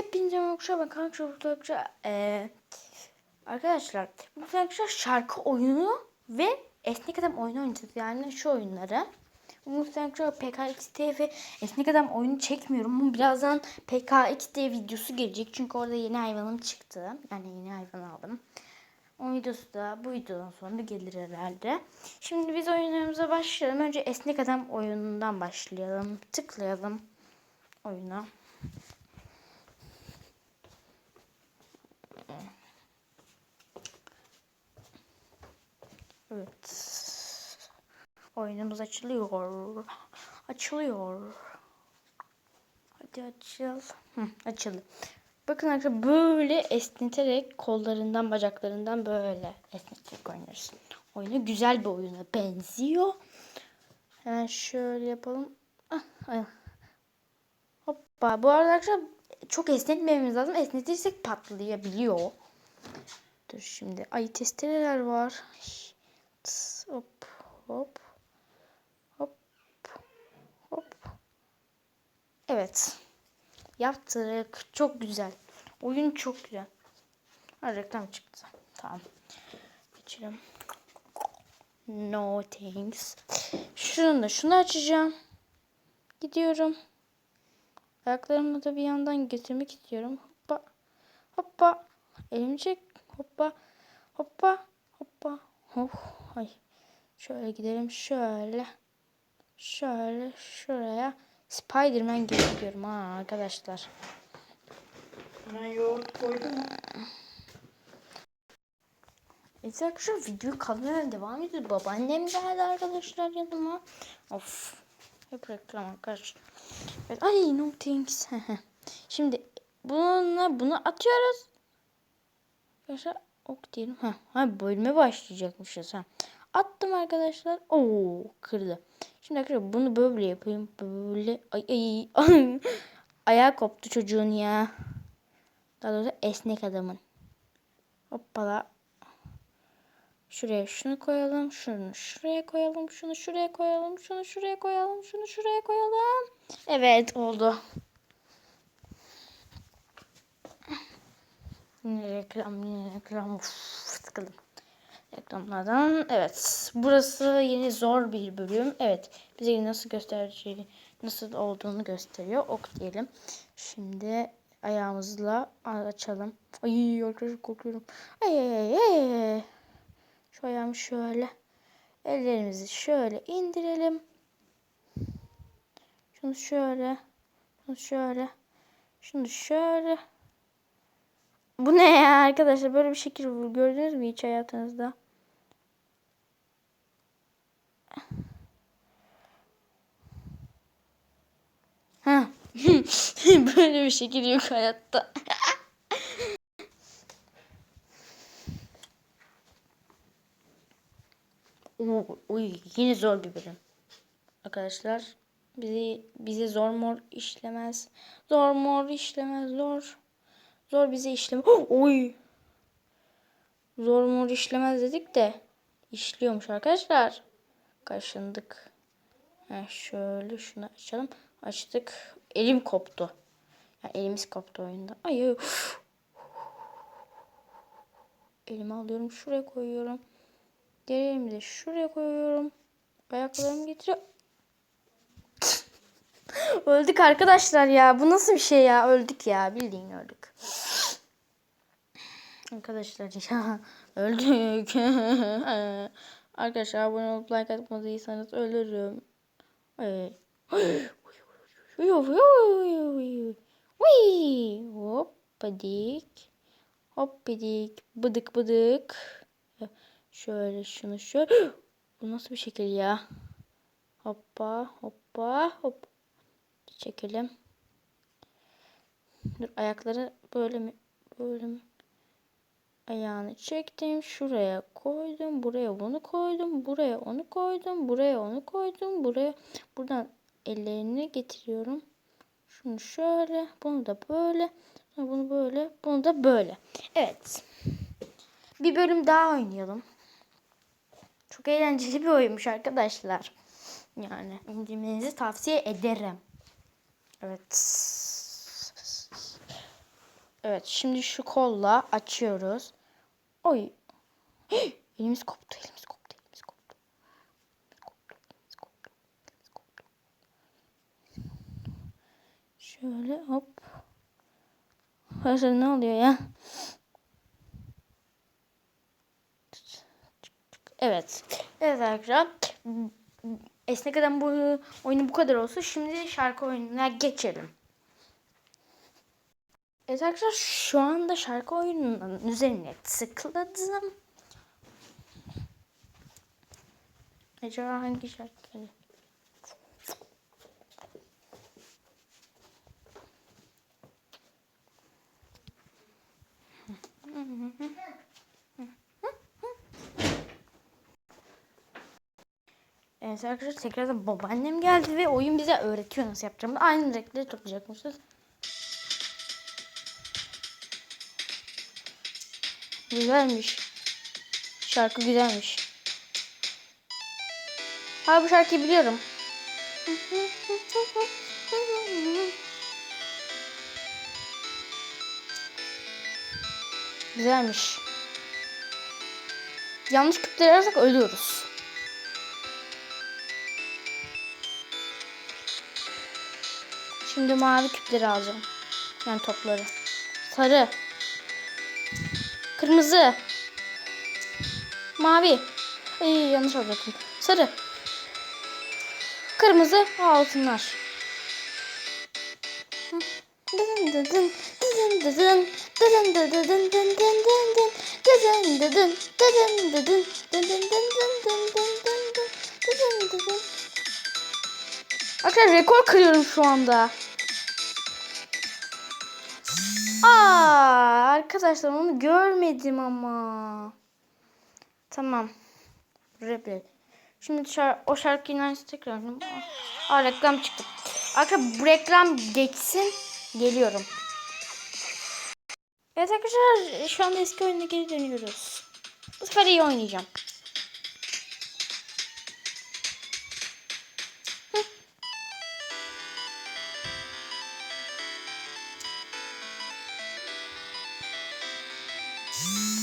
Hepinize merhaba Kaan Çubukçu. Ee, arkadaşlar bu arkadaşlar şarkı oyunu ve esnek adam oyunu oynayacağız. Yani şu oyunları. Bu arkadaşlar PKXD ve esnek adam oyunu çekmiyorum. Bu birazdan PKXD videosu gelecek. Çünkü orada yeni hayvanım çıktı. Yani yeni hayvan aldım. O videosu da bu videodan sonra gelir herhalde. Şimdi biz oyunlarımıza başlayalım. Önce esnek adam oyunundan başlayalım. Tıklayalım oyuna. Evet. Oyunumuz açılıyor. Açılıyor. Hadi açıl. Hı, açıldı. Bakın arkadaşlar böyle esneterek kollarından bacaklarından böyle esneterek oynarız. Oyunu güzel bir oyuna benziyor. Hemen şöyle yapalım. Ah. Hoppa. Bu arada arkadaşlar çok esnetmememiz lazım. Esnetirsek patlayabiliyor. Dur şimdi. Ay testereler var. Tıs, hop hop. Hop. Hop. Evet. Yaptık. Çok güzel. Oyun çok güzel. Ha, reklam çıktı. Tamam. Geçelim. No thanks. Şunu da şunu açacağım. Gidiyorum. Ayaklarımı da bir yandan getirmek istiyorum. Hoppa. Hoppa. Elimi çek. Hoppa. Hoppa. Hoppa. Oh. Ay. Şöyle gidelim. Şöyle. Şöyle. Şuraya. Spiderman gibi gidiyorum ha arkadaşlar. Ben yoğurt koydum? Evet arkadaşlar video kalmaya devam ediyor. Babaannem geldi arkadaşlar yanıma. Of. Hep reklam arkadaşlar. Evet. Ay no thanks. Şimdi bununla bunu atıyoruz. Arkadaşlar ok diyelim. Ha, ha bölüme başlayacakmışız. Ha. Attım arkadaşlar. Oo kırdı. Şimdi arkadaşlar bunu böyle yapayım. Böyle. Ay ay. Ayağı koptu çocuğun ya. Daha doğrusu esnek adamın. Hoppala. Şuraya şunu koyalım. Şunu şuraya koyalım. Şunu şuraya koyalım. Şunu şuraya koyalım. Şunu şuraya koyalım. Evet oldu. Reklam reklam. Uf, sıkıldım. Reklamlardan. Evet. Burası yeni zor bir bölüm. Evet. Bize nasıl göstereceği, nasıl olduğunu gösteriyor. Ok diyelim. Şimdi ayağımızla açalım. Ay arkadaşlar korkuyorum. Ay ay ay ay. Şu ayağımı şöyle. Ellerimizi şöyle indirelim. Şunu şöyle. Şunu şöyle. Şunu şöyle. Bu ne ya arkadaşlar? Böyle bir şekil gördünüz mü hiç hayatınızda? Ha. Böyle bir şekil yok hayatta. Uy, yine zor bir bölüm. Arkadaşlar bizi bize zor mor işlemez. Zor mor işlemez zor. Zor bize işlem. Oy. Zor mor işlemez dedik de işliyormuş arkadaşlar. Kaşındık. Heh, şöyle şunu açalım. Açtık. Elim koptu. Yani elimiz koptu oyunda. Ay, ay. Elimi alıyorum. Şuraya koyuyorum. Diğer elimi de şuraya koyuyorum. Ayaklarımı getiriyorum. Öldük arkadaşlar ya. Bu nasıl bir şey ya? Öldük ya. Bildiğin öldük. Arkadaşlar ya. Öldük. arkadaşlar abone olup like atmadıysanız ölürüm. Ay. Hoppadik. Hoppadik. Bıdık bıdık. Şöyle şunu şöyle. Bu nasıl bir şekil ya? Hoppa hoppa hop. Çekelim. Dur ayakları böyle mi? Böyle mi? Ayağını çektim. Şuraya koydum. Buraya bunu koydum. Buraya onu koydum. Buraya onu koydum. Buraya buradan ellerini getiriyorum. Şunu şöyle. Bunu da böyle. Bunu böyle. Bunu da böyle. Evet. Bir bölüm daha oynayalım. Çok eğlenceli bir oyunmuş arkadaşlar. Yani indirmenizi tavsiye ederim. Evet. Evet şimdi şu kolla açıyoruz. Oy. koptu elimiz koptu elimiz koptu. Elimiz koptu. Şöyle hop. Hazır ne oluyor ya? Evet. Evet arkadaşlar. Esnek Adam bu oyunu bu kadar olsun. Şimdi şarkı oyununa geçelim. Evet arkadaşlar şu anda şarkı oyununun üzerine tıkladım. Acaba hangi şarkı? gelecek? Evet arkadaşlar tekrardan babaannem geldi ve oyun bize öğretiyor nasıl yapacağımızı. Aynı renkleri toplayacakmışız. Güzelmiş. Şarkı güzelmiş. Ha bu şarkıyı biliyorum. Güzelmiş. Yanlış ararsak ölüyoruz. Şimdi mavi küpleri alacağım. Yani topları. Sarı. Kırmızı. Mavi. Ay, yanlış alacaktım. Sarı. Kırmızı. Altınlar. Hı. Dın dın dın, dın arkadaşlar onu görmedim ama. Tamam. Replay. Şimdi şar o şarkıyı aynısı tekrar. Aa, reklam çıktı. Arkadaşlar bu reklam geçsin. Geliyorum. Evet arkadaşlar şu anda eski oyuna geri dönüyoruz. Bu sefer iyi oynayacağım.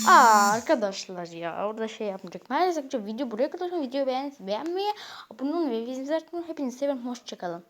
Aa arkadaşlar ya orada şey yapmayacak. Maalesef video buraya kadar videoyu beğen beğenmeyi, abone olmayı ve bizleri hepinizi seviyorum. Hoşçakalın.